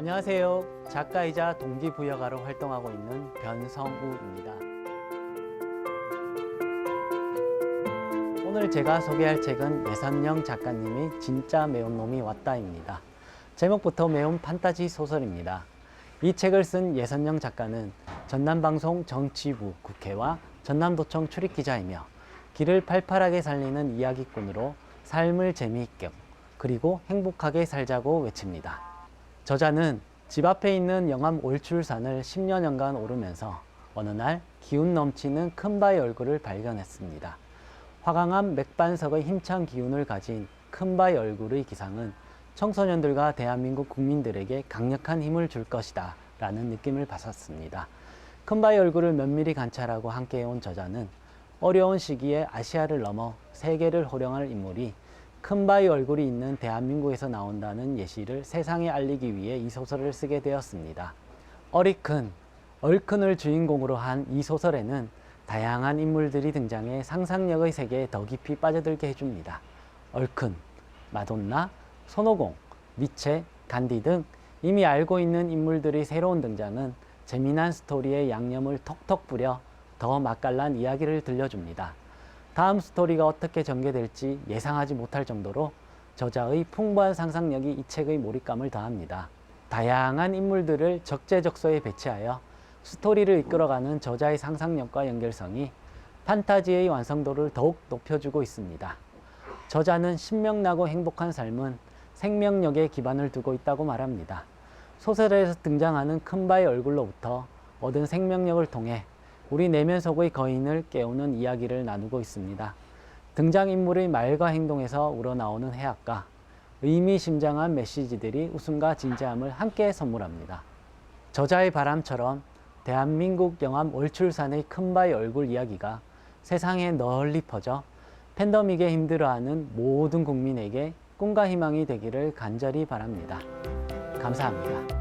안녕하세요. 작가이자 동기부여가로 활동하고 있는 변성우입니다. 오늘 제가 소개할 책은 예선영 작가님이 진짜 매운 놈이 왔다입니다. 제목부터 매운 판타지 소설입니다. 이 책을 쓴 예선영 작가는 전남방송 정치부 국회와 전남도청 출입기자이며 길을 팔팔하게 살리는 이야기꾼으로 삶을 재미있게 그리고 행복하게 살자고 외칩니다. 저자는 집 앞에 있는 영암 올출산을 10여년간 오르면서 어느 날 기운 넘치는 큰 바위 얼굴을 발견했습니다. 화강암 맥반석의 힘찬 기운을 가진 큰 바위 얼굴의 기상은 청소년들과 대한민국 국민들에게 강력한 힘을 줄 것이다 라는 느낌을 받았습니다. 큰 바위 얼굴을 면밀히 관찰하고 함께해온 저자는 어려운 시기에 아시아를 넘어 세계를 호령할 인물이 큰 바위 얼굴이 있는 대한민국에서 나온다는 예시를 세상에 알리기 위해 이 소설을 쓰게 되었습니다. 어리큰, 얼큰을 주인공으로 한 이 소설에는 다양한 인물들이 등장해 상상력의 세계에 더 깊이 빠져들게 해줍니다. 얼큰, 마돈나, 손오공, 니체, 간디 등 이미 알고 있는 인물들의 새로운 등장은 재미난 스토리에 양념을 톡톡 뿌려 더 맛깔난 이야기를 들려줍니다. 다음 스토리가 어떻게 전개될지 예상하지 못할 정도로 저자의 풍부한 상상력이 이 책의 몰입감을 더합니다. 다양한 인물들을 적재적소에 배치하여 스토리를 이끌어가는 저자의 상상력과 연결성이 판타지의 완성도를 더욱 높여주고 있습니다. 저자는 신명나고 행복한 삶은 생명력에 기반을 두고 있다고 말합니다. 소설에서 등장하는 큰바의 얼굴로부터 얻은 생명력을 통해 우리 내면 속의 거인을 깨우는 이야기를 나누고 있습니다. 등장인물의 말과 행동에서 우러나오는 해악과 의미심장한 메시지들이 웃음과 진지함을 함께 선물합니다. 저자의 바람처럼 대한민국 영암 올출산의 큰바의 얼굴 이야기가 세상에 널리 퍼져 팬데믹에 힘들어하는 모든 국민에게 꿈과 희망이 되기를 간절히 바랍니다. 감사합니다.